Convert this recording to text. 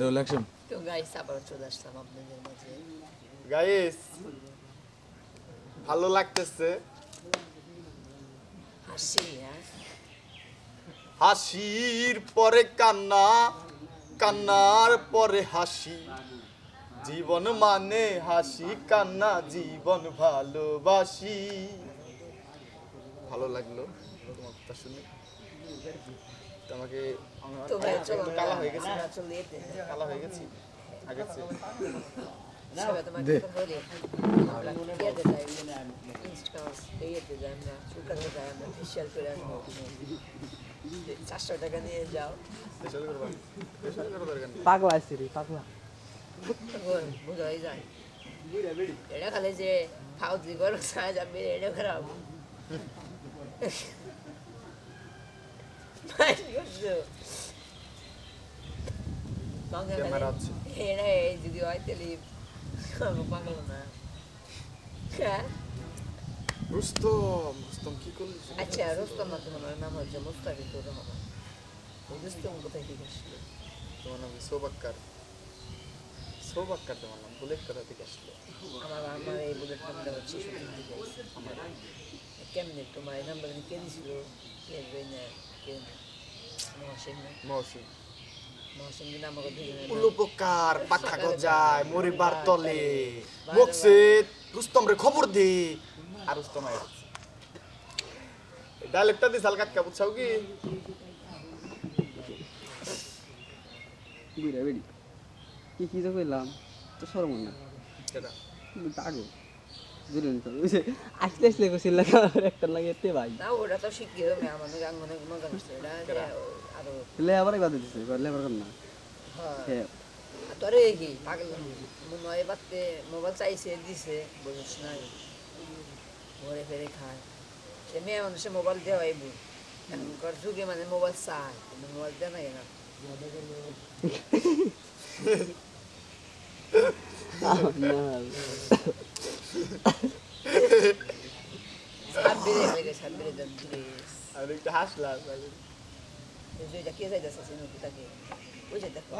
Roll action তো guys আবার চলে আসলাম আপনাদের মাঝে গাইস ভালো লাগতেছে হাসি হ্যাঁ হাসির পরে কান্না কান্নার পরে হাসি জীবন মানে হাসি কান্না জীবন ভালোবাসি ভালো লাগল তোমার কথা শুনে আমাকে কালা হয়ে গেছে। কালা হয়ে গেছি তোমাকে আসব। চারশো টাকা নিয়ে যাও। স্পেশাল করবা? স্পেশাল করা দরকার নেই। পাগলা বোঝাই যায়। এটা খালি যে ফাউজি করো সারা যাবে এটা খারাপ। রুস্তম রুস্তম কি করলি আচ্ছা রোস্তম না তোমার নাম হচ্ছে মুস্তাফিজুর রহমান রুস্তম কোথায় আসলো তোমার নাম? সৌবাক্কার সৌবাক্কার তোমার নাম বুলেট কোথা থেকে আসলো আমার আমার এই বুলেট থেকে আসছে। কেমনে তোমার এই নাম্বার কে দিছিল কে না কে মহাসিং না দিন আমাকে উলুপকার পাখা গজায় মরিবার তলে মকসিদ রুস্তম রে খবর দে আর রুস্তম আয় ডাইলেক্টটা দিস হালকা কাকা বুঝছাও কি বুড়া বেড়ি কি কি তো কইলাম তো সরম না সেটা পাগল তো ওই যে আসলে আসলে কইছিল একটা লাগে এতে ভাই। না ওটা তো শিখি হবে আমাদের গাঙ্গনে মজা করছে যে আরও লে আবার বাদ দিছে লে আবার না। হ্যাঁ। তোরে কি পাগল? মনে হয় বাড়তে মোবাইল চাইছে দিছে বুঝিস না। ঘরে ফেরে খায়। সে মেয়ে মানুষে মোবাইল দেওয়া আইব এখনকার যুগে মানে মোবাইল চায় কিন্তু মোবাইল দেয় না কেন না সাব্বিরে হয়ে গেছে সাব্বিরে দেন প্লিজ আর একটু হাসলা যেটা কে যাইতেছে সিনুকি তাকে ওই যে দেখো